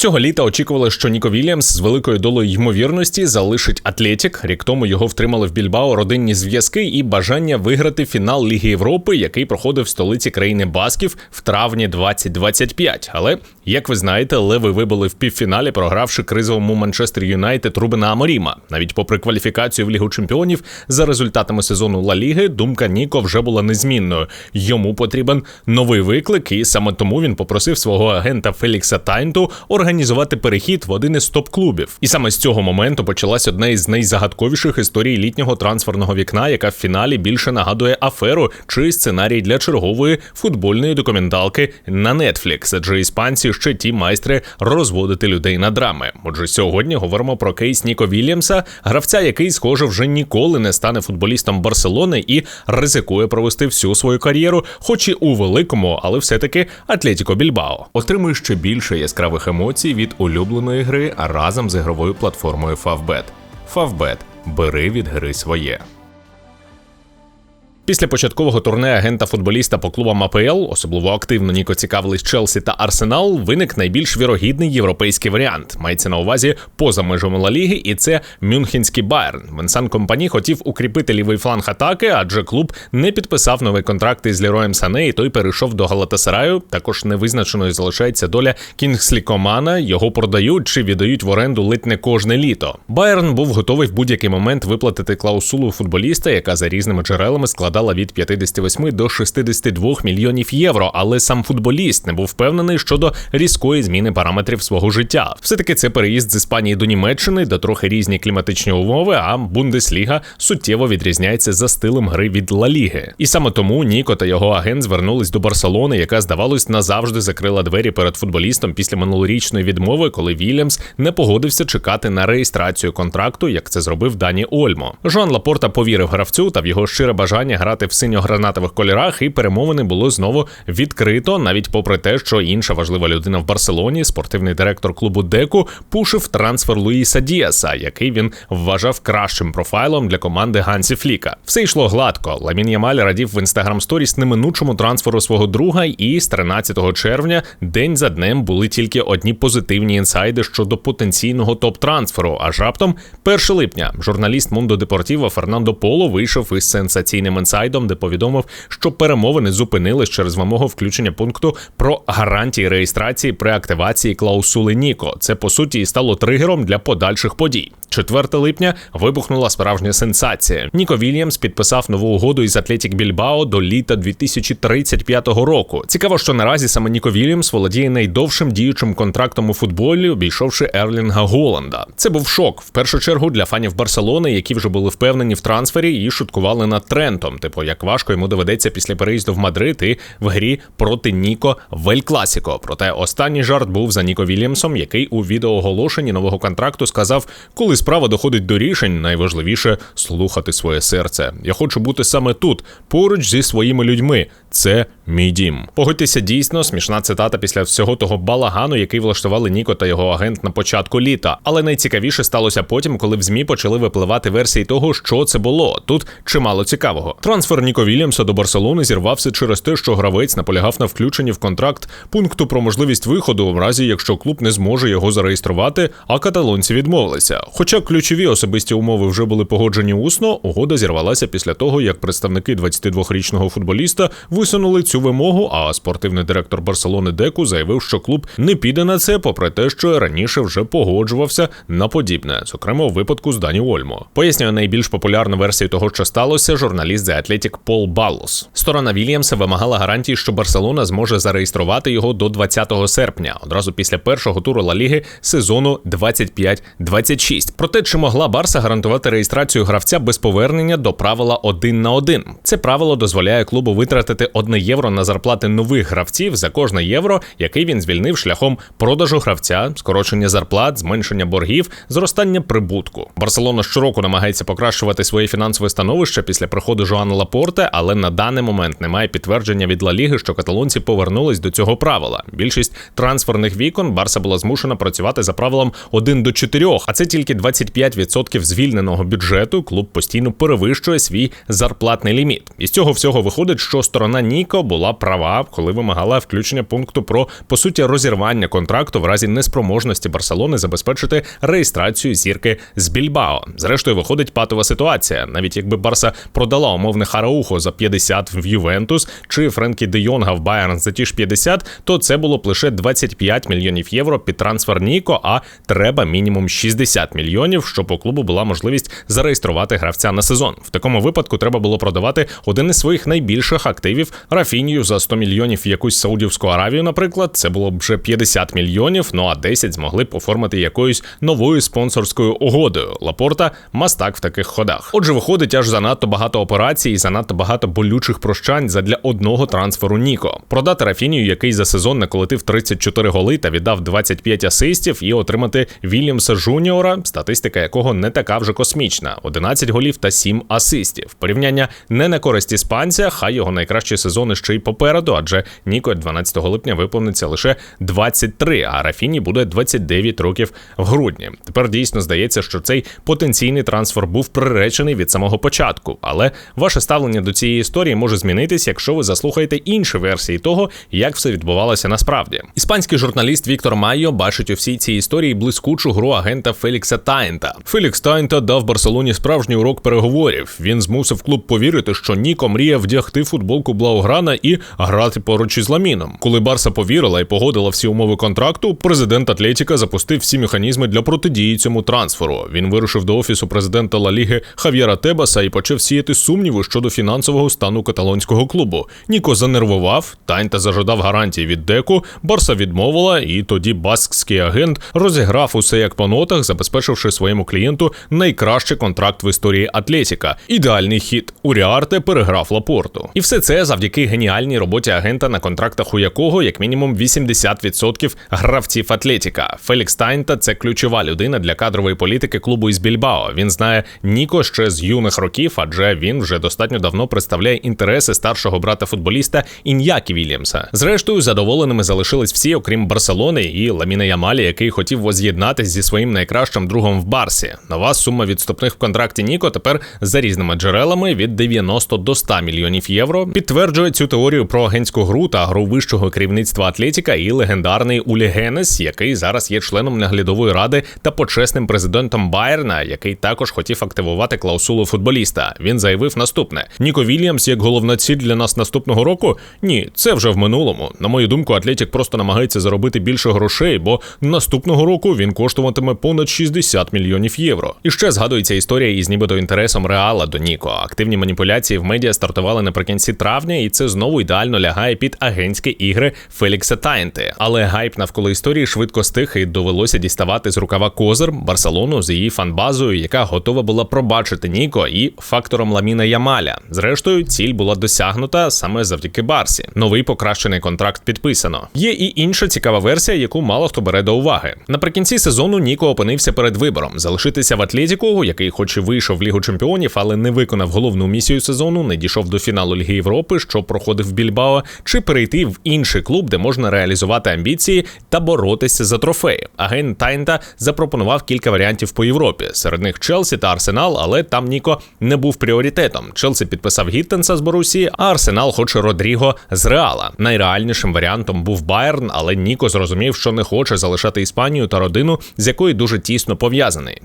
Цього літа очікували, що Ніко Вільямс з великою долою ймовірності залишить Атлетік. Рік тому його втримали в Більбао родинні зв'язки і бажання виграти фінал Ліги Європи, який проходив в столиці країни Басків в травні 2025. Але як ви знаєте, леви вибули в півфіналі, програвши кризовому Манчестер Юнайтед Рубена Аморіма. Навіть попри кваліфікацію в Лігу Чемпіонів за результатами сезону Ла Ліги, думка Ніко вже була незмінною. Йому потрібен новий виклик, і саме тому він попросив свого агента Фелікса Тайнту організувати перехід в один із топ-клубів. І саме з цього моменту почалась одна із найзагадковіших історій літнього трансферного вікна, яка в фіналі більше нагадує аферу чи сценарій для чергової футбольної документалки на Netflix. Адже іспанці ще ті майстри розводити людей на драми. Отже, сьогодні говоримо про кейс Ніко Вільямса, гравця, який, схоже, вже ніколи не стане футболістом Барселони і ризикує провести всю свою кар'єру, хоч і у великому, але все-таки Атлетіко Більбао. Отримує ще більше яскравих емоцій від улюбленої гри разом з ігровою платформою Favbet. Favbet. бери від гри своє. Після початкового турне агента футболіста по клубам АПЛ, особливо активно Ніко цікавились Челсі та Арсенал, виник найбільш вірогідний європейський варіант. Мається на увазі поза межами Ла Ліги, і це Мюнхенський Байерн. Венсан Компані хотів укріпити лівий фланг атаки, адже клуб не підписав новий контракт із Ліроєм Сане, і той перейшов до Галатасараю. Також невизначеною залишається доля Кінгслі Комана. Його продають чи віддають в оренду ледь не кожне літо. Байерн був готовий в будь-який момент виплатити клаусулу футболіста, яка за різними джерелами складала складала від 58 до 62 мільйонів євро, але сам футболіст не був впевнений щодо різкої зміни параметрів свого життя. Все таки це переїзд з Іспанії до Німеччини, де трохи різні кліматичні умови. А Бундесліга суттєво відрізняється за стилем гри від Ла Ліги. І саме тому Ніко та його агент звернулись до Барселони, яка здавалось назавжди закрила двері перед футболістом після минулорічної відмови, коли Вільямс не погодився чекати на реєстрацію контракту, як це зробив Дані Ольмо. Жан Лапорта повірив гравцю та в його щире бажання грати в синьо-гранатових кольорах, і перемовини було знову відкрито, навіть попри те, що інша важлива людина в Барселоні, спортивний директор клубу Деку, пушив трансфер Луїса Діаса, який він вважав кращим профайлом для команди Гансі Фліка. Все йшло гладко. Ламін Ямаль радів в інстаграм сторіс неминучому трансферу свого друга, і з 13 червня день за днем були тільки одні позитивні інсайди щодо потенційного топ-трансферу. Аж раптом 1 липня журналіст Мундо Депортіва Фернандо Поло вийшов із сенсаційним інсайдом інсайдом, де повідомив, що перемовини зупинились через вимогу включення пункту про гарантії реєстрації при активації клаусули Ніко. Це по суті і стало тригером для подальших подій. 4 липня вибухнула справжня сенсація. Ніко Вільямс підписав нову угоду із Атлетік Більбао до літа 2035 року. Цікаво, що наразі саме Ніко Вільямс володіє найдовшим діючим контрактом у футболі, обійшовши Ерлінга Голланда. Це був шок в першу чергу для фанів Барселони, які вже були впевнені в трансфері і шуткували над Трентом. Типу, як важко йому доведеться після переїзду в Мадрид і в грі проти Ніко Вель Класіко. Проте останній жарт був за Ніко Вільямсом, який у відеооголошенні нового контракту сказав, коли справа доходить до рішень, найважливіше слухати своє серце. Я хочу бути саме тут, поруч зі своїми людьми. Це мій дім. Погодьтеся, дійсно смішна цитата після всього того балагану, який влаштували Ніко та його агент на початку літа. Але найцікавіше сталося потім, коли в змі почали випливати версії того, що це було. Тут чимало цікавого. Трансфер Ніко Вільямса до Барселони зірвався через те, що гравець наполягав на включенні в контракт пункту про можливість виходу, в разі якщо клуб не зможе його зареєструвати, а каталонці відмовилися. Хоча ключові особисті умови вже були погоджені усно, угода зірвалася після того, як представники 22-річного футболіста висунули цю вимогу. А спортивний директор Барселони Деку заявив, що клуб не піде на це, попри те, що раніше вже погоджувався на подібне, зокрема у випадку з Дані Ольмо. Пояснює найбільш популярну версію того, що сталося, журналіст The Athletic Пол Баллос. Сторона Вільямса вимагала гарантії, що Барселона зможе зареєструвати його до 20 серпня, одразу після першого туру Ла Ліги сезону 25-26. Проте чи могла Барса гарантувати реєстрацію гравця без повернення до правила один на один? Це правило дозволяє клубу витратити 1 євро на зарплати нових гравців за кожне євро, який він звільнив шляхом продажу гравця, скорочення зарплат, зменшення боргів, зростання прибутку. Барселона щороку намагається покращувати своє фінансове становище після приходу Жоана Лапорте, але на даний момент немає підтвердження від Ла Ліги, що каталонці повернулись до цього правила. Більшість трансферних вікон Барса була змушена працювати за правилом 1 до 4, а це тільки 20 25% звільненого бюджету, клуб постійно перевищує свій зарплатний ліміт. І з цього всього виходить, що сторона Ніко була права, коли вимагала включення пункту про по суті розірвання контракту в разі неспроможності Барселони забезпечити реєстрацію зірки з Більбао. Зрештою, виходить патова ситуація. Навіть якби Барса продала умовне Хараухо за 50 в Ювентус чи Френкі Де Йонга в Байерн за ті ж 50, то це було б лише 25 мільйонів євро під трансфер Ніко. А треба мінімум 60 мільйонів, щоб у клубу була можливість зареєструвати гравця на сезон. В такому випадку треба було продавати один із своїх найбільших активів Рафінію за 100 мільйонів якусь Саудівську Аравію, наприклад. Це було б вже 50 мільйонів. Ну а 10 змогли б оформити якоюсь новою спонсорською угодою. Лапорта мастак в таких ходах. Отже, виходить аж занадто багато операцій і занадто багато болючих прощань задля одного трансферу Ніко. Продати Рафінію, який за сезон наколотив 34 голи та віддав 25 асистів, і отримати Вільямса Жуніора, статистика якого не така вже космічна: 11 голів та 7 асистів. Порівняння не на користь іспанця, хай його найкращі сезони ще й попереду, адже Ніко 12 липня виповниться лише 23, а Рафіні буде 29 років в грудні. Тепер дійсно здається, що цей потенційний трансфер був приречений від самого початку, але ваше ставлення до цієї історії може змінитись, якщо ви заслухаєте інші версії того, як все відбувалося насправді. Іспанський журналіст Віктор Майо бачить у всій цій історії блискучу гру агента Фелікса Тайнта. Фелікс Тайнта дав Барселоні справжній урок переговорів. Він змусив клуб повірити, що Ніко мріє вдягти футболку Блауграна і грати поруч із Ламіном. Коли Барса повірила і погодила всі умови контракту, президент Атлетіка запустив всі механізми для протидії цьому трансферу. Він вирушив до офісу президента Ла Ліги Хав'єра Тебаса і почав сіяти сумніви щодо фінансового стану каталонського клубу. Ніко занервував, Тайнта зажадав гарантії від деку, Барса відмовила, і тоді баскський агент розіграв усе як по нотах, забезпечивши своєму клієнту найкращий контракт в історії Атлетіка. Ідеальний хід. Уріарте переграв Лапорту. І все це завдяки геніальній роботі агента, на контрактах у якого як мінімум 80% гравців Атлетіка. Фелікс Тайнта це ключова людина для кадрової політики клубу із Більбао. Він знає Ніко ще з юних років, адже він вже достатньо давно представляє інтереси старшого брата футболіста Ін'які Вільямса. Зрештою, задоволеними залишились всі, окрім Барселони і Ламіна Ямалі, який хотів воз'єднатись зі своїм найкращим другом в Барсі. Нова сума відступних в контракті Ніко тепер за різними джерелами від 90 до 100 мільйонів євро. Підтверджує цю теорію про агентську гру та гру вищого керівництва Атлетіка і легендарний Улі Генес, який зараз є членом наглядової ради та почесним президентом Байерна, який також хотів активувати клаусулу футболіста. Він заявив наступне: Ніко Вільямс як головна ціль для нас наступного року. Ні, це вже в минулому. На мою думку, Атлетік просто намагається заробити більше грошей, бо наступного року він коштуватиме понад 60 мільйонів євро. І ще згадується історія із нібито інтересом Реала до Ніко. Активні маніпуляції в медіа стартували наприкінці травня, і це знову ідеально лягає під агентські ігри Фелікса Тайнти. Але гайп навколо історії швидко стих і довелося діставати з рукава козир Барселону з її фанбазою, яка готова була пробачити Ніко і фактором Ламіна Ямаля. Зрештою, ціль була досягнута саме завдяки Барсі. Новий покращений контракт підписано. Є і інша цікава версія, яку мало хто бере до уваги. Наприкінці сезону Ніко опинився перед вибором: залишитися в Атлетіку, який, хоч і вийшов в Лігу Чемпіонів, але не виконав головну місію сезону, не дійшов до фіналу Ліги Європи, що проходив в Більбао, чи перейти в інший клуб, де можна реалізувати амбіції та боротися за трофеї. Агент Тайнта запропонував кілька варіантів по Європі. Серед них Челсі та Арсенал, але там Ніко не був пріоритетом. Челсі підписав Гіттенса з Борусі, а Арсенал хоче Родріго з Реала. Найреальнішим варіантом був Байерн, але Ніко зрозумів, що не хоче залишати Іспанію та родину, з якою дуже тісно пов'язаний.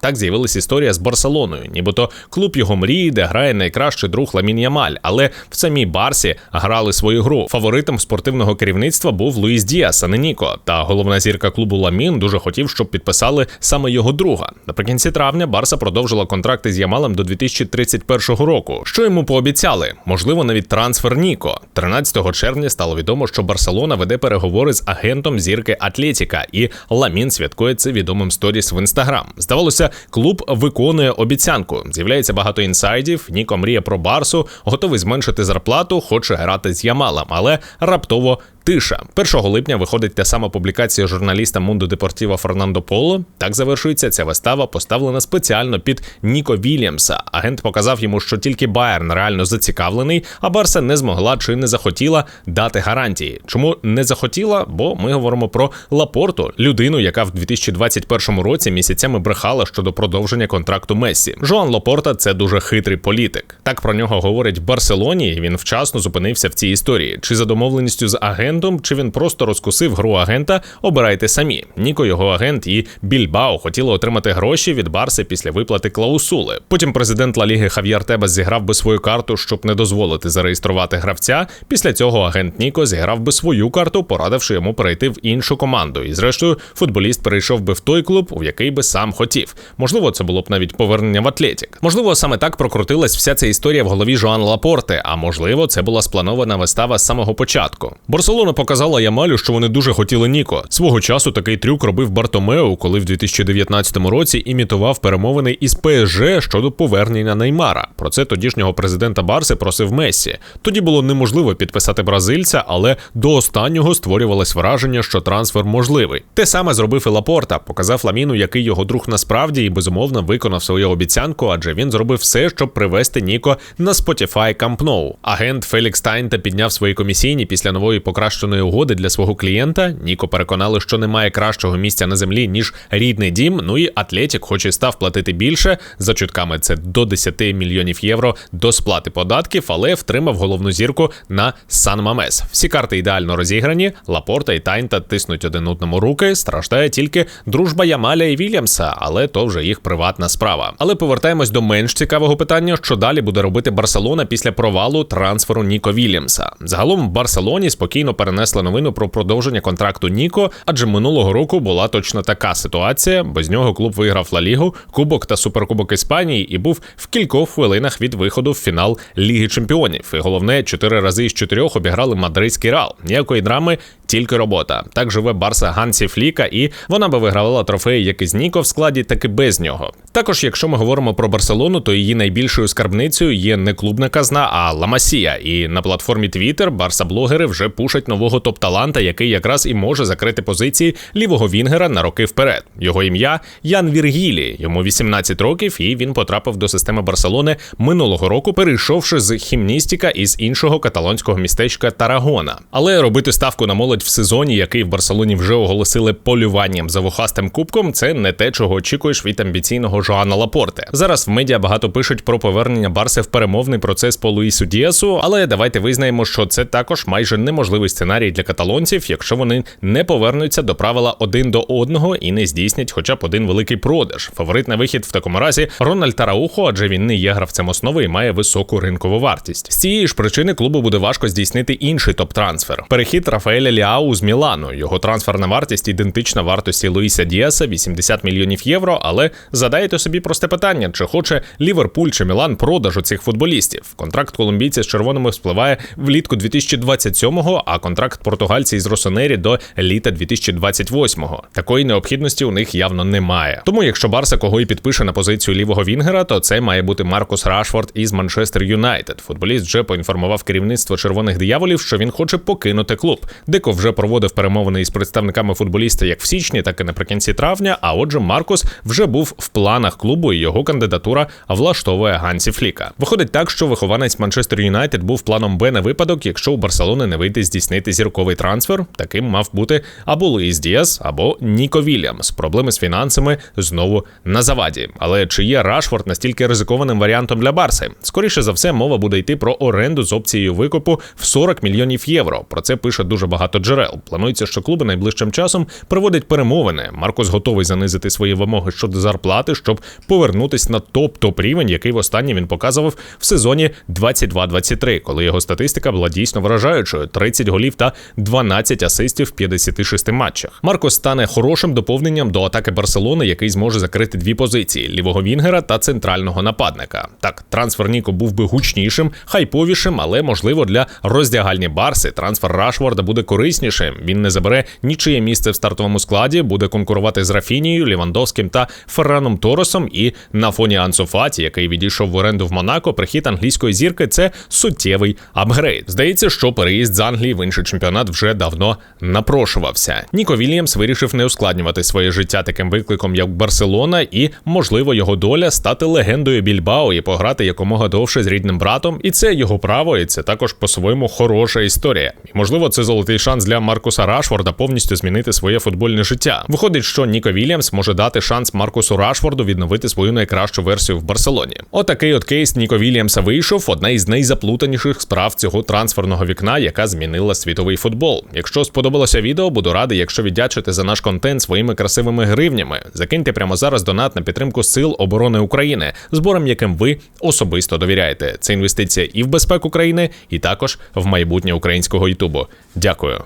Так з'явилась історія з Барселоною, нібито клуб його мрії, де грає найкращий друг Ламін Ямаль. Але в самій Барсі грали свою гру. Фаворитом спортивного керівництва був Луїс Діас, а не Ніко. Та головна зірка клубу Ламін дуже хотів, щоб підписали саме його друга. Наприкінці травня Барса продовжила контракти з Ямалем до 2031 року. Що йому пообіцяли? Можливо, навіть трансфер Ніко. 13 червня стало відомо, що Барселона веде переговори з агентом зірки Атлетіка, і Ламін святкує це відомим сторіс в інстаграм. Здавалося, клуб виконує обіцянку. З'являється багато інсайдів. Ніко мріє про Барсу, готовий зменшити зарплату, хоче грати з Ямалом, але раптово Тиша 1 липня виходить та сама публікація журналіста Мунду Депортіва Фернандо Поло. Так завершується ця вистава, поставлена спеціально під Ніко Вільямса. Агент показав йому, що тільки Байерн реально зацікавлений, а Барса не змогла чи не захотіла дати гарантії. Чому не захотіла? Бо ми говоримо про Лапорту, людину, яка в 2021 році місяцями брехала щодо продовження контракту Мессі. Жоан Лапорта це дуже хитрий політик. Так про нього говорять в Барселоні. і Він вчасно зупинився в цій історії. Чи за домовленістю з агентом, чи він просто розкусив гру агента? Обирайте самі. Ніко його агент і Більбао хотіли отримати гроші від Барси після виплати клаусули. Потім президент Ла Ліги Хав'єр Тебас зіграв би свою карту, щоб не дозволити зареєструвати гравця. Після цього агент Ніко зіграв би свою карту, порадивши йому перейти в іншу команду. І зрештою, футболіст перейшов би в той клуб, у який би сам хотів. Можливо, це було б навіть повернення в Атлетік. Можливо, саме так прокрутилась вся ця історія в голові Жоан Лапорте. А можливо, це була спланована вистава з самого початку. Барселона показала Ямалю, що вони дуже хотіли Ніко. Свого часу такий трюк робив Бартомео, коли в 2019 році імітував перемовини із ПСЖ щодо повернення Неймара. Про це тодішнього президента Барси просив Мессі. Тоді було неможливо підписати бразильця, але до останнього створювалось враження, що трансфер можливий. Те саме зробив і Лапорта, показав Ламіну, який його друг насправді і безумовно виконав свою обіцянку, адже він зробив все, щоб привести Ніко на Spotify Camp Nou. Агент Фелікс Тайнта підняв свої комісійні після нової покращеної угоди для свого клієнта. Ніко переконали, що немає кращого місця на землі ніж рідний дім. Ну і Атлетік, хоч і став платити більше за чутками, це до 10 мільйонів євро до сплати податків, але втримав головну зірку на Сан Мамес. Всі карти ідеально розіграні. Лапорта і Тайнта тиснуть один одному руки. Страждає тільки дружба Ямаля і Вільямса, але то вже їх приватна справа. Але повертаємось до менш цікавого питання, що далі буде робити Барселона після провалу трансферу Ніко Вільямса. Загалом в Барселоні спокійно перенесли новину про продовження контракту Ніко, адже минулого року була точно така ситуація. Без нього клуб виграв Ла Лігу, Кубок та Суперкубок Іспанії і був в кількох хвилинах від виходу в фінал Ліги Чемпіонів. І головне, чотири рази із чотирьох обіграли мадридський Реал. Ніякої драми, тільки робота. Так живе Барса Гансі Фліка, і вона би вигравала трофеї як із Ніко в складі, так і без нього. Також, якщо ми говоримо про Барселону, то її найбільшою скарбницею є не клубна казна, а Ламасія. І на платформі Twitter барса-блогери вже пушать нового топ-таланта, який якраз і може закрити позиції лівого Вінгера на роки вперед. Його ім'я Ян Віргілі. Йому 18 років, і він потрапив до системи Барселони минулого року, перейшовши з хімністіка із іншого каталонського містечка Тарагона. Але робити ставку на молодь в сезоні, який в Барселоні вже оголосили полюванням за вухастим кубком, це не те, чого очікуєш від амбіційного Жоана Лапорте. Зараз в медіа багато пишуть про повернення Барси в перемовний процес по Луїсу Діасу, але давайте визнаємо, що це також майже неможливий сценарій для каталонців, якщо вони не повернуться до правила один до одного і не здійснять хоча б один великий продаж. Фаворит на вихід в такому разі Рональд Тараухо, адже він не є гравцем основи і має високу ринкову вартість. З цієї ж причини клубу буде важко здійснити інший топ-трансфер. Перехід Рафаеля Ліау з Мілану. Його трансферна вартість ідентична вартості Луїса Діаса 80 мільйонів євро. Але задайте собі просте питання: чи хоче Ліверпуль чи Мілан продажу цих футболістів? Контракт колумбійця з червоними спливає влітку 2027-го, а контракт португальця із Росонері до літа 2028-го. Такої необхідності у них явно немає. Тому, якщо Барса кого і підпише на позицію лівого Вінгера, то це має бути Маркус Рашфорд із Манчестер Юнайтед. Футболіст вже поінформував керівництво червоних дияволів, що він хоче покинути клуб. Деко вже проводив перемовини із представниками футболіста як в січні, так і наприкінці травня. А отже, Маркус вже був в планах клубу, і його кандидатура влаштовує Гансі Фліка. Виходить так, що вихованець Манчестер Юнайтед був планом Б на випадок, якщо у Барселони не вийде здійснити зірковий трансфер. Таким мав бути або Луїс Діас, або Ніко Вільямс. Проблеми з фінансами знову на заваді. Але чи є Рашфорд настільки ризикованим варіантом для Барси? Скоріше за все, мова буде йти про оренду з опцією викупу в 40 мільйонів євро. Про це пише дуже багато джерел. Планується, що клуби найближчим часом проводять перемовини. Маркос готовий занизити свої вимоги щодо зарплати, щоб повернутись на топ-топ рівень, який востаннє він показував в сезоні 22-23, коли його статистика була дійсно вражаючою: 30 голів та 12 асистів в 56 матчах. Маркос стане хорошим доповненням до атаки Барселони, який зможе закрити дві позиції лівого Вінгера та центрального нападника. Так, трансфер Ніко був би гучнішим, хайповішим, але можливо для роздягальні Барси трансфер Рашворда буде кориснішим найсумісніше. Він не забере нічиє місце в стартовому складі, буде конкурувати з Рафінією, Лівандовським та Ферраном Торосом. І на фоні Ансу Фаті, який відійшов в оренду в Монако, прихід англійської зірки це суттєвий апгрейд. Здається, що переїзд з Англії в інший чемпіонат вже давно напрошувався. Ніко Вільямс вирішив не ускладнювати своє життя таким викликом, як Барселона, і можливо його доля стати легендою Більбао і пограти якомога довше з рідним братом. І це його право, і це також по-своєму хороша історія. І можливо, це золотий шанс для Маркуса Рашфорда повністю змінити своє футбольне життя. Виходить, що Ніко Вільямс може дати шанс Маркусу Рашфорду відновити свою найкращу версію в Барселоні. Отакий от кейс Ніко Вільямса вийшов одна із найзаплутаніших справ цього трансферного вікна, яка змінила світовий футбол. Якщо сподобалося відео, буду радий, якщо віддячите за наш контент своїми красивими гривнями. Закиньте прямо зараз донат на підтримку сил оборони України, збором яким ви особисто довіряєте. Це інвестиція і в безпеку країни, і також в майбутнє українського Ютубу. Дякую.